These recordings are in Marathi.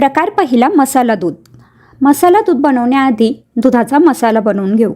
प्रकार पहिला मसाला दूध. मसाला दूध बनवण्याआधी दुधाचा मसाला बनवून घेऊ.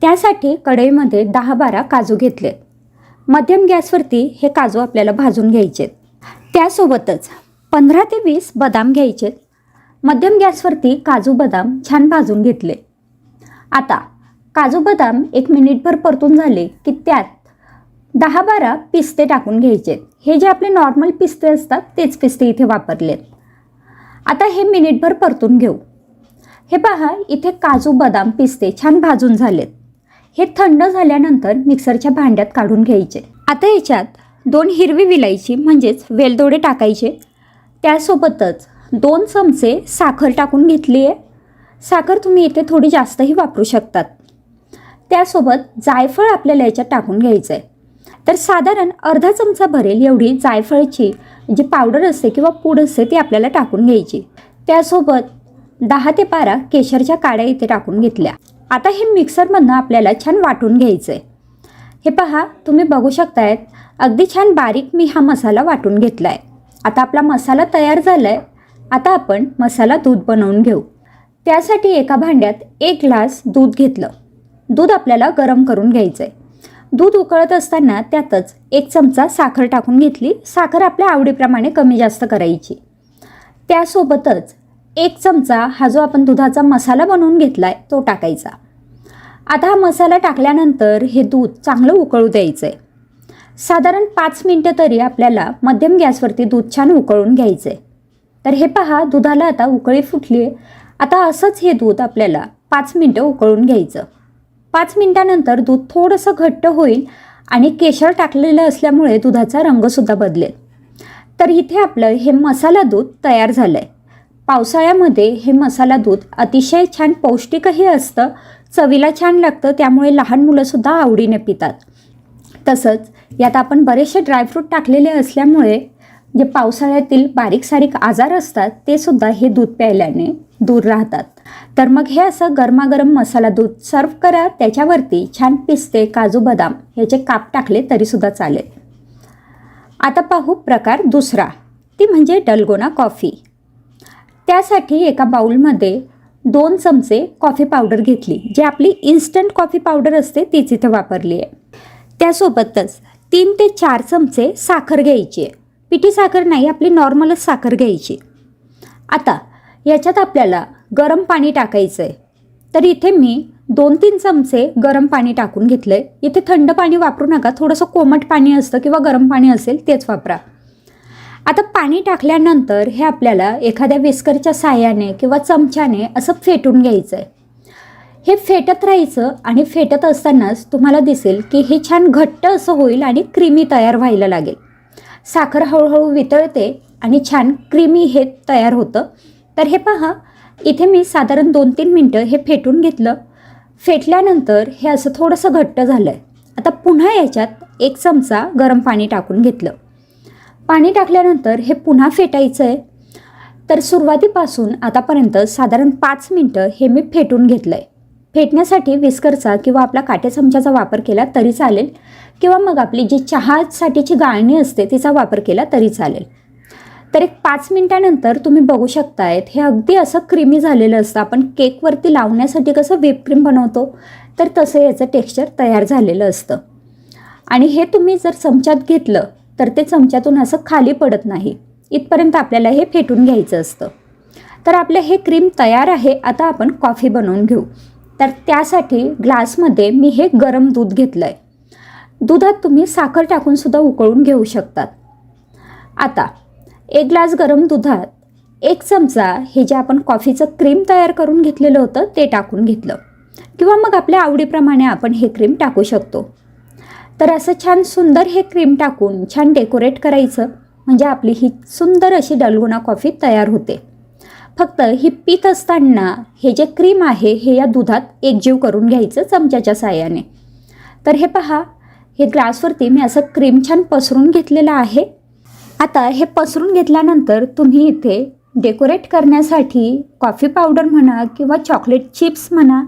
त्यासाठी कढईमध्ये दहा बारा काजू घेतले मध्यम गॅसवरती हे काजू आपल्याला भाजून घ्यायचे. त्यासोबतच पंधरा ते वीस बदाम घ्यायचे. मध्यम गॅसवरती काजू बदाम छान भाजून घेतले. आता काजू बदाम एक मिनिटभर परतून झाले की त्यात दहा बारा पिस्ते टाकून घ्यायचे. हे जे आपले नॉर्मल पिस्ते असतात तेच पिस्ते इथे वापरलेत. आता हे मिनिटभर परतून घेऊ. हे पहा इथे काजू बदाम पिस्ते छान भाजून झालेत. हे थंड झाल्यानंतर मिक्सरच्या भांड्यात काढून घ्यायचे. आता याच्यात दोन हिरवी विलायची म्हणजेच वेलदोडे टाकायचे. त्यासोबतच दोन चमचे साखर टाकून घेतली आहे साखर तुम्ही इथे थोडी जास्तही वापरू शकतात. त्यासोबत जायफळ आपल्याला याच्यात टाकून घ्यायचं आहे तर साधारण अर्धा चमचा भरेल एवढी जायफळची जी पावडर असते किंवा पूड असते ती आपल्याला टाकून घ्यायची. त्यासोबत दहा ते बारा केशरच्या काड्या इथे टाकून घेतल्या. आता हे मिक्सरमधनं आपल्याला छान वाटून घ्यायचं आहे हे पहा तुम्ही बघू शकतायत अगदी छान बारीक मी हा मसाला वाटून घेतला आहे आता आपला मसाला तयार झाला आहे आता आपण मसाला दूध बनवून घेऊ. त्यासाठी एका भांड्यात एक ग्लास दूध घेतलं. दूध आपल्याला गरम करून घ्यायचं आहे दूध उकळत असताना त्यातच एक चमचा साखर टाकून घेतली. साखर आपल्या आवडीप्रमाणे कमी जास्त करायची. त्यासोबतच एक चमचा हा जो आपण दुधाचा मसाला बनवून घेतला आहे तो टाकायचा. आता हा मसाला टाकल्यानंतर हे दूध चांगलं उकळू द्यायचं आहे साधारण पाच मिनटं तरी आपल्याला मध्यम गॅसवरती दूध छान उकळून घ्यायचं आहे तर हे पहा दुधाला आता उकळी फुटली आहे आता असंच हे दूध आपल्याला पाच मिनटं उकळून घ्यायचं. पाच मिनटानंतर दूध थोडंसं घट्ट होईल आणि केशर टाकलेलं असल्यामुळे दुधाचा रंगसुद्धा बदलेल. तर इथे आपलं हे मसाला दूध तयार झालं आहे पावसाळ्यामध्ये हे मसाला दूध अतिशय छान पौष्टिकही असतं चवीला छान लागतं त्यामुळे लहान मुलंसुद्धा आवडीने पितात. तसंच यात आपण बरेचसे ड्रायफ्रूट टाकलेले असल्यामुळे जे पावसाळ्यातील बारीक सारीक आजार असतात ते सुद्धा हे दूध प्यायल्याने दूर राहतात. तर मग हे असं गरमागरम मसाला दूध सर्व करा त्याच्यावरती छान पिस्ते काजू बदाम ह्याचे काप टाकले तरीसुद्धा चालेल. आता पाहू प्रकार दुसरा. ती म्हणजे डलगोना कॉफी. त्यासाठी एका बाउलमध्ये दोन चमचे कॉफी पावडर घेतली जी आपली इन्स्टंट कॉफी पावडर असते तीच इथे वापरली आहे. त्यासोबतच तीन ते चार चमचे साखर घ्यायची आहे. पिठी साखर नाही आपली नॉर्मलच साखर घ्यायची आता याच्यात आपल्याला गरम पाणी टाकायचं आहे तर इथे मी दोन तीन चमचे गरम पाणी टाकून घेतलं आहे इथे थंड पाणी वापरू नका. थोडंसं कोमट पाणी असतं किंवा गरम पाणी असेल तेच वापरा. आता पाणी टाकल्यानंतर हे आपल्याला एखाद्या विस्करच्या साह्याने किंवा चमच्याने असं फेटून घ्यायचं आहे हे फेटत राहायचं आणि फेटत असतानाच तुम्हाला दिसेल की हे छान घट्ट असं होईल आणि क्रीमी तयार व्हायला लागेल. साखर हळूहळू वितळते आणि छान क्रीमी हे तयार होतं. तर हे पहा इथे मी साधारण दोन तीन मिनटं हे फेटून घेतलं. फेटल्यानंतर हे असं थोडंसं घट्ट झालं आहे आता पुन्हा याच्यात एक चमचा गरम पाणी टाकून घेतलं. पाणी टाकल्यानंतर हे पुन्हा फेटायचं आहे तर सुरुवातीपासून आतापर्यंत साधारण पाच मिनटं हे मी फेटून घेतलं आहे फेटण्यासाठी विस्करचा किंवा आपला काट्या चमच्याचा वापर केला तरी चालेल किंवा मग आपली जी चहासाठीची गाळणी असते तिचा वापर केला तरी चालेल. तर एक पाच मिनटानंतर तुम्ही बघू शकतायत हे अगदी असं क्रीमी झालेलं असतं. आपण केकवरती लावण्यासाठी कसं व्हिपक्रीम बनवतो तर तसं याचं टेक्स्चर तयार झालेलं असतं. आणि हे तुम्ही जर चमच्यात घेतलं तर ते चमच्यातून असं खाली पडत नाही. इथपर्यंत आपल्याला हे फेटून घ्यायचं असतं. तर आपलं हे क्रीम तयार आहे आता आपण कॉफी बनवून घेऊ. तर त्यासाठी ग्लासमध्ये मी हे गरम दूध घेतलं आहे दुधात तुम्ही साखर टाकूनसुद्धा उकळून घेऊ शकतात. आता एक ग्लास गरम दुधात एक चमचा हे जे आपण कॉफीचं क्रीम तयार करून घेतलेलं होतं ते टाकून घेतलं. किंवा मग आपल्या आवडीप्रमाणे आपण हे क्रीम टाकू शकतो. तर असं छान सुंदर हे क्रीम टाकून छान डेकोरेट करायचं म्हणजे आपली ही सुंदर अशी डलगुणा कॉफी तयार होते. फक्त ही पीत असताना हे जे क्रीम आहे हे या दुधात एकजीव करून घ्यायचं चमच्याच्या साह्याने. तर हे पहा हे ग्लासवरती मी असं क्रीम छान पसरून घेतलेलं आहे. आता हे पसरून घेतल्यानंतर तुम्ही इथे डेकोरेट करण्यासाठी कॉफी पावडर म्हणा किंवा चॉकलेट चिप्स म्हणा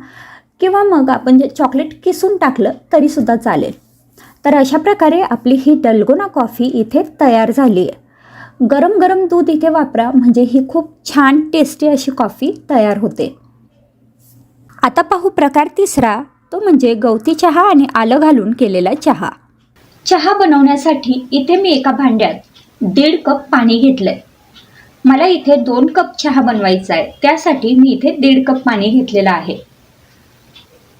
किंवा मग आपण जे चॉकलेट किसून टाकलं तरीसुद्धा चालेल. तर अशा प्रकारे आपली ही डलगोना कॉफी इथे तयार झाली आहे. गरम गरम दूध इथे वापरा म्हणजे ही खूप छान टेस्टी अशी कॉफी तयार होते. आता पाहू प्रकार तिसरा तो म्हणजे गवती चहा आणि आलं घालून केलेला चहा. चहा बनवण्यासाठी इथे मी एका भांड्यात दीड कप पाणी घेतलंय. मला इथे दोन कप चहा बनवायचा आहे त्यासाठी मी इथे दीड कप पाणी घेतलेलं आहे.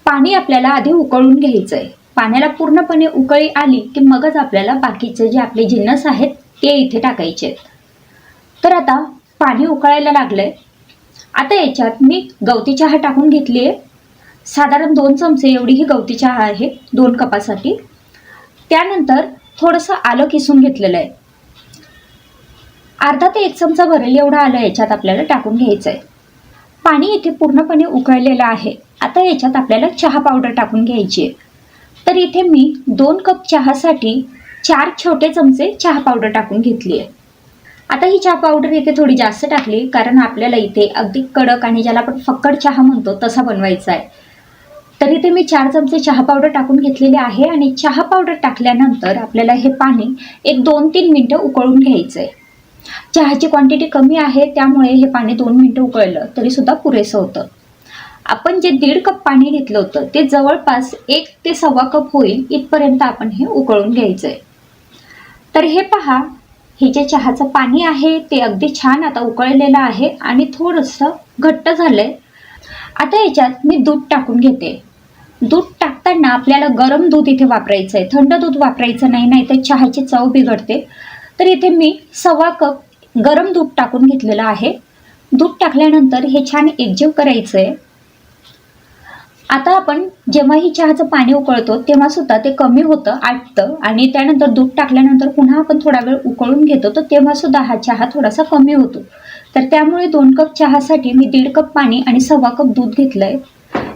पाणी आपल्याला आधी उकळून घ्यायचं आहे पाण्याला पूर्णपणे उकळी आली की मगच आपल्याला बाकीचे जे आपले जिन्नस आहेत ते इथे टाकायचे आहेत तर आता पाणी उकळायला लागलंय. आता याच्यात मी गवती चहा टाकून घेतली आहे साधारण दोन चमचे एवढी ही गवती चहा आहे दोन कपासाठी. त्यानंतर थोडंसं आलं किसून घेतलेलं आहे. अर्धा ते एक चमचा भरेल एवढं आलं याच्यात आपल्याला टाकून घ्यायचं आहे पाणी इथे पूर्णपणे उकळलेलं आहे. आता याच्यात आपल्याला चहा पावडर टाकून घ्यायची आहे तर इथे मी दोन कप चहासाठी चार छोटे चमचे चहा पावडर टाकून घेतली आहे आता ही चहा पावडर इथे थोडी जास्त टाकली कारण आपल्याला इथे अगदी कडक आणि ज्याला आपण फक्कड चहा म्हणतो तसा बनवायचा आहे तर इथे मी चार चमचे चहा पावडर टाकून घेतलेले आहे आणि चहा पावडर टाकल्यानंतर आपल्याला हे पाणी एक दोन तीन मिनटं उकळून घ्यायचं आहे चहाची क्वांटिटी कमी आहे त्यामुळे हे पाणी दोन मिनटं उकळलं तरी सुद्धा पुरेसं होतं. आपण जे दीड कप पाणी घेतलं होतं ते जवळपास एक ते सव्वा कप होईल इथपर्यंत आपण हे उकळून घ्यायचं आहे तर हे पहा हे जे चहाचं पाणी आहे ते अगदी छान आता उकळलेलं आहे आणि थोडंसं घट्ट झालंय. आता याच्यात मी दूध टाकून घेते. दूध टाकताना आपल्याला गरम दूध इथे वापरायचं आहे थंड दूध वापरायचं नाही नाही तर चहाची चव बिघडते. तर इथे मी सव्वा कप गरम दूध टाकून घेतलेलं आहे. दूध टाकल्यानंतर हे छान एकजीव करायचं आहे आता आपण जेव्हा ही चहाचं पाणी उकळतो तेव्हा सुद्धा ते कमी होतं आटतं आणि त्यानंतर दूध टाकल्यानंतर पुन्हा आपण थोडा वेळ उकळून घेतो तर तेव्हा सुद्धा हा चहा थोडासा कमी होतो. तर त्यामुळे दोन कप चहासाठी मी दीड कप पाणी आणि सव्वा कप दूध घेतलंय.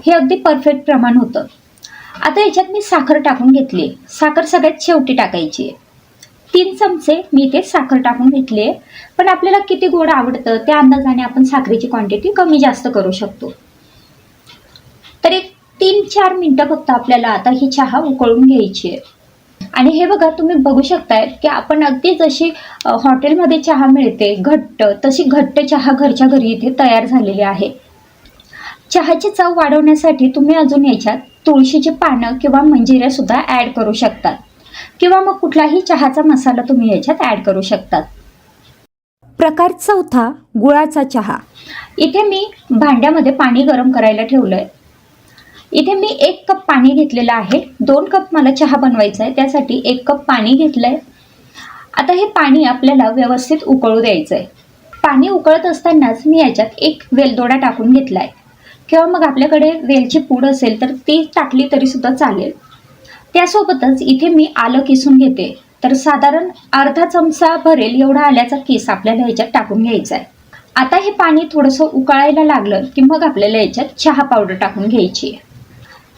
हे अगदी परफेक्ट प्रमाण होतं. आता याच्यात मी साखर टाकून घेतली साखर सगळ्यात शेवटी टाकायची आहे तीन चमचे मी इथे साखर टाकून घेतली आहे. पण आपल्याला किती गोड आवडतं त्या अंदाजाने आपण साखरेची क्वांटिटी कमी जास्त करू शकतो. तर एक तीन चार मिनटं फक्त आपल्याला आता ही चहा उकळून घ्यायची आहे. आणि हे बघा तुम्ही बघू शकताय की आपण अगदी जशी हॉटेलमध्ये चहा मिळते घट्ट तशी घट्ट चहा घरच्या घरी इथे तयार झालेली आहे. चहाची चव वाढवण्यासाठी तुम्ही अजून याच्यात तुळशीची पानं किंवा मंजिऱ्या सुद्धा ॲड करू शकतात. किंवा मग कुठलाही चहाचा मसाला तुम्ही याच्यात ॲड करू शकतात. प्रकार चौथा गुळाचा चहा. इथे मी भांड्यामध्ये पाणी गरम करायला ठेवलंय. इथे मी एक कप पाणी घेतलेलं आहे. दोन कप मला चहा बनवायचा आहे. त्यासाठी एक कप पाणी घेतलंय. आता हे पाणी आपल्याला व्यवस्थित उकळू द्यायचं आहे पाणी उकळत असतानाच मी याच्यात एक वेलदोडा टाकून घेतला आहे किंवा मग आपल्याकडे वेलची पूड असेल तर ती टाकली तरी सुद्धा चालेल. त्यासोबतच इथे मी आलं किसून घेते. तर साधारण अर्धा चमचा भरेल एवढा आल्याचा किस आपल्याला ह्याच्यात टाकून घ्यायचा आहे आता हे पाणी थोडंसं उकळायला लागलं की मग आपल्याला याच्यात चहा पावडर टाकून घ्यायची आहे.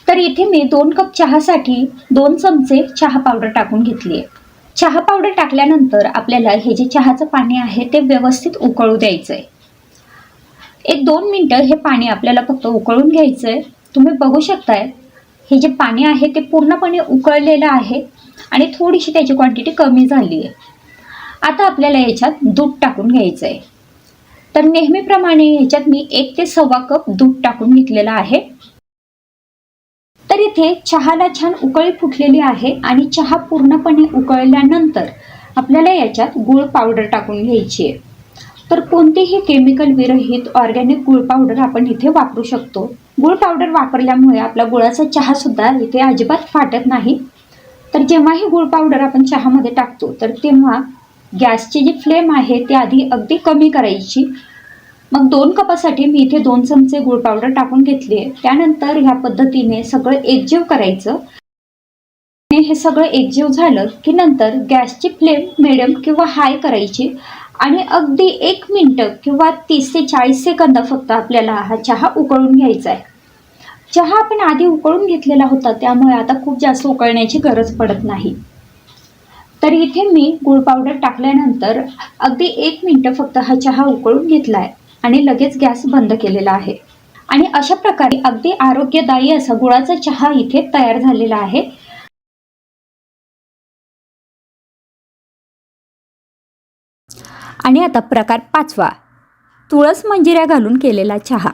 तर इथे मी दोन कप चहासाठी दोन चमचे चहा पावडर टाकून घेतली आहे. चहा पावडर टाकल्यानंतर आपल्याला हे जे चहाचं पाणी आहे ते व्यवस्थित उकळू द्यायचं आहे एक दोन मिनटं हे पाणी आपल्याला फक्त उकळून घ्यायचं आहे तुम्ही बघू शकताय हे जे पाणी आहे ते पूर्णपणे उकळलेलं आहे आणि थोडीशी त्याची क्वांटिटी कमी झाली आहे. आता आपल्याला याच्यात दूध टाकून घ्यायचं आहे तर नेहमीप्रमाणे ह्याच्यात मी एक ते सव्वा कप दूध टाकून घेतलेलं आहे. तर इथे चहाला छान उकळी फुटलेली आहे आणि चहा पूर्णपणे उकळल्यानंतर आपल्याला याच्यात गुळ पावडर टाकून घ्यायची आहे. तर कोणतीही केमिकल विरहित ऑर्गॅनिक गुळ पावडर आपण इथे वापरू शकतो. गुळ पावडर वापरल्यामुळे आपला गुळाचा चहा सुद्धा इथे अजिबात फाटत नाही. तर जेव्हाही गुळ पावडर आपण चहामध्ये टाकतो तर तेव्हा गॅसची जी फ्लेम आहे ती आधी अगदी कमी करायची. मग दोन कपासाठी मी इथे दोन चमचे गुळ पावडर टाकून घेतली. आहे त्यानंतर ह्या पद्धतीने सगळं एकजीव करायचं. हे सगळं एकजीव झालं की नंतर गॅसची फ्लेम मिडियम किंवा हाय करायची. आणि अगदी एक मिनटं किंवा तीस ते चाळीस सेकंद फक्त आपल्याला हा चहा उकळून घ्यायचा आहे. चहा आपण आधी उकळून घेतलेला होता त्यामुळे आता खूप जास्त उकळण्याची गरज पडत नाही. तर इथे मी गुळ पावडर टाकल्यानंतर अगदी एक मिनटं फक्त हा चहा उकळून घेतला आहे आणि लगेच गॅस बंद केलेला आहे. आणि अशा प्रकारे अगदी आरोग्यदायी असा गुळाचा चहा इथे तयार झालेला आहे. आणि आता प्रकार पाचवा. तुळस मंजिऱ्या घालून केलेला चहा.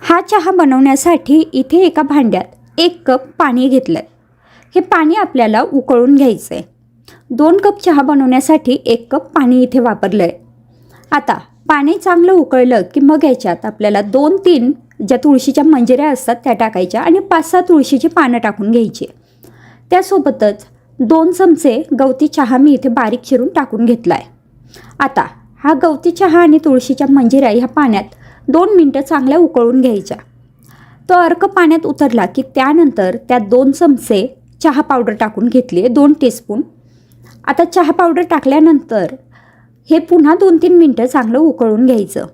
हा चहा बनवण्यासाठी इथे एका भांड्यात एक कप पाणी घेतलं हे पाणी आपल्याला उकळून घ्यायचं आहे दोन कप चहा बनवण्यासाठी एक कप पाणी इथे वापरलं आहे आता पाणी चांगलं उकळलं की मग याच्यात आपल्याला दोन तीन ज्या तुळशीच्या मंजिऱ्या असतात त्या टाकायच्या आणि पाच सहा तुळशीची पानं टाकून घ्यायची. त्यासोबतच दोन चमचे गवती चहा मी इथे बारीक चिरून टाकून घेतला आहे आता हा गवती चहा आणि तुळशीच्या मंजिरा ह्या पाण्यात दोन मिनटं चांगल्या उकळून घ्यायच्या. तो अर्क पाण्यात उतरला की त्यानंतर त्यात दोन चमचे चहा पावडर टाकून घेतली आहे दोन टीस्पून आता चहा पावडर टाकल्यानंतर हे पुन्हा दोन तीन मिनटं चांगलं उकळून घ्यायचं.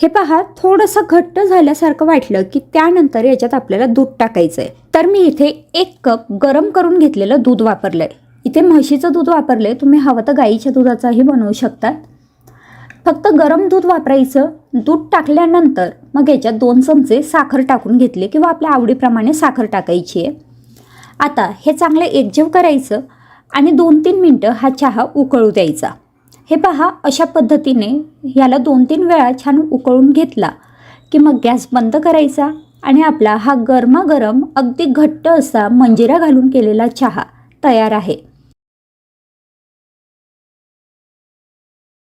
हे पहा थोडंसं घट्ट झाल्यासारखं वाटलं की त्यानंतर याच्यात आपल्याला दूध टाकायचं आहे तर मी इथे एक कप गरम करून घेतलेलं दूध वापरलं आहे इथे म्हशीचं दूध वापरलं आहे तुम्ही हवं तर गाईच्या दुधाचाही बनवू शकतात. फक्त गरम दूध वापरायचं दूध टाकल्यानंतर मग याच्यात दोन चमचे साखर टाकून घेतले किंवा आपल्या आवडीप्रमाणे साखर टाकायची आहे. आता हे चांगलं एकजीव करायचं आणि दोन तीन मिनटं हा चहा उकळू द्यायचा. हे पहा अशा पद्धतीने याला दोन तीन वेळा छान उकळून घेतला की मग गॅस बंद करायचा आणि आपला हा गरमागरम अगदी घट्ट असा मंजिरा घालून केलेला चहा तयार आहे.